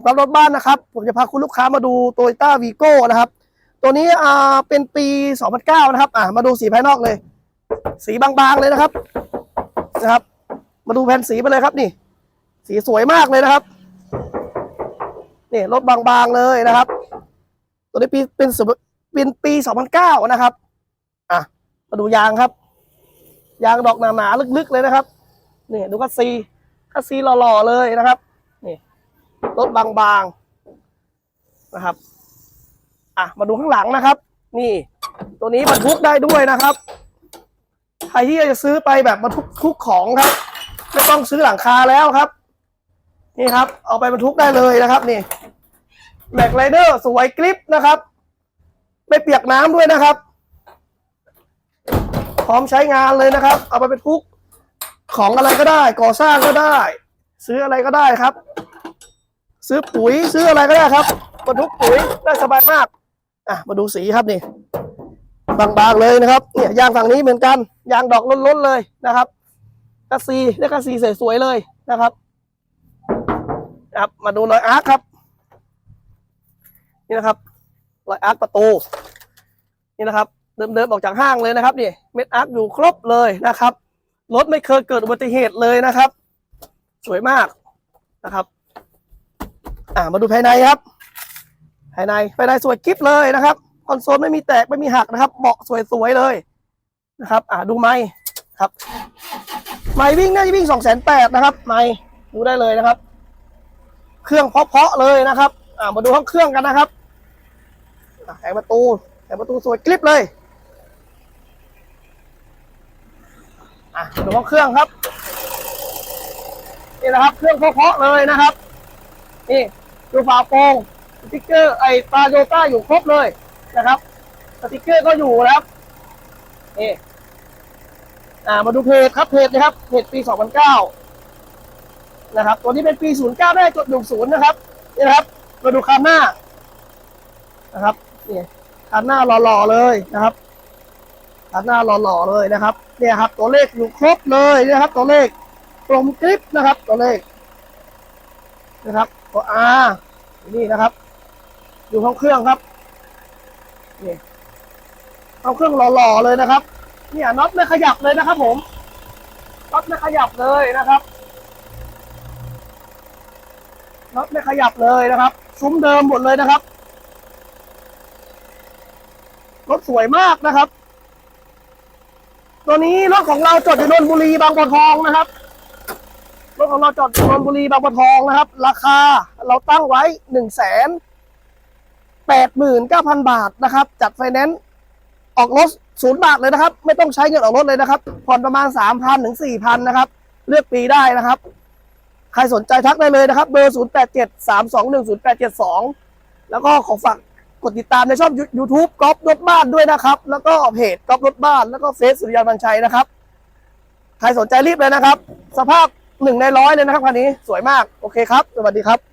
ผมกับรถบ้านนะครับ ผมจะพาคุณลูกค้ามาดูโตโยต้าวีโก้นะครับ ตัวนี้อ่าเป็นปี 2009 นะครับ อ่ามาดูสีภายนอกเลย สีบางๆเลยนะครับนะครับ มาดูแผ่นสีไปเลยครับนี่ สีสวยมากเลยนะครับนี่รถบางๆเลยนะครับ ตัวนี้ปีเป็นเป็นปี 2009 นะครับ อะมาดูยางครับ ยางดอกหนาๆลึกๆเลยนะครับนี่ดูคัสซีคัสซีหล่อๆเลยนะครับ รถบางๆนะครับ อะมาดูข้างหลังนะครับ นี่ ตัวนี้บรรทุกได้ด้วยนะครับใครที่จะซื้อไปแบบบรรทุกทุกของครับไม่ต้องซื้อหลังคาแล้วครับ นี่ครับ เอาไปบรรทุกได้เลยนะครับนี่แม็กไรเดอร์สวยกริปนะครับ ไม่เปียกน้ำด้วยนะครับ พร้อมใช้งานเลยนะครับ เอาไปบรรทุกของอะไรก็ได้ ก่อสร้างก็ได้ ซื้ออะไรก็ได้ครับ ซื้อปุ๋ยซื้ออะไรก็ได้ครับบรรทุกปุ๋ยได้สบายมากอะมาดูสีครับนี่บางๆเลยนะครับเนี่ยยางฝั่งนี้เหมือนกันยางดอกล้นๆเลยนะครับกัสซีได้กัสซีสวยๆเลยนะครับครับมาดูรอยอาร์คครับ นี่นะครับรอยอาร์คประตูนี่นะครับเดิมๆออกจากห้างเลยนะครับนี่เม็ดอาร์คอยู่ครบเลยนะครับรถไม่เคยเกิดอุบัติเหตุเลยนะครับ สวยมากนะครับ อ่ามาดูภายในครับ ภายในภายในสวยกิ๊บเลยนะครับคอนโซลไม่มีแตกไม่มีหักนะครับเบาะสวยๆเลยนะครับ อ่าดูไม้ครับไม้วิ่งน่าจะวิ่งสองแสนแปดนะครับไม้ดูได้เลยนะครับ เครื่องเพาะๆเลยนะครับ อ่ามาดูห้องเครื่องกันนะครับอ่าแผงประตูแผงประตูสวยกริบเลยอะมาดูห้องเครื่องครับนี่นะครับ เครื่องเพาะๆเลยนะครับ นี่ ดูฝาโปร่งสติกเกอร์ไอตาโยต้าอยู่ครบเลยนะครับสติกเกอร์ก็อยู่นะครับนี่อ่ามาดูเพจครับเพจนะครับเพจปี 2009 นะครับ ตัวนี้เป็นปี 09 ได้จด10นะครับนี่นะครับ มาดูคันหน้านะครับนี่คันหน้าหล่อๆเลยนะครับคันหน้าหล่อๆเลยนะครับ เนี่ยครับ ตัวเลขอยู่ครบเลยนะครับ ตัวเลขกลมกริบนะครับ ตัวเลข นะครับตัว R นี่นะครับอยู่ห้องเครื่องครับนี่ห้องเครื่องหล่อๆเลยนะครับ เนี่ยน็อตไม่ขยับเลยนะครับ ผมน็อตไม่ขยับเลยนะครับน็อตไม่ขยับเลยนะครับซุ้มเดิมหมดเลยนะครับรถสวยมากนะครับ ตัวนี้รถของเราจอดอยู่นนบุรีบางบัวทองนะครับ รถของเราจอดนนทบุรีบางบัวทองนะครับ ราคาเราตั้งไว้หนึ่งแสนแปดหมื่นเก้าพันบาทนะครับ จัดไฟแนนซ์ออกรถศูนย์บาทเลยนะครับ ไม่ต้องใช้เงินออกรถเลยนะครับผ่อนประมาณสามพันถึงสี่พันนะครับ เลือกปีได้นะครับ ใครสนใจทักได้เลยนะครับ เบอร์ศูนย์แปดเจ็ดสามสองหนึ่งศูนย์แปดเจ็ดสองแล้วก็ขอฝากกดติดตามในช่องยูทูบก๊อฟรถบ้านด้วยนะครับ แล้วก็เพจก๊อฟรถบ้าน แล้วก็เฟซสุริยันบัญชัยนะครับ ใครสนใจรีบเลยนะครับ สภาพ หนึ่งในร้อยเลยนะครับคันนี้สวยมากโอเคครับ สวัสดีครับ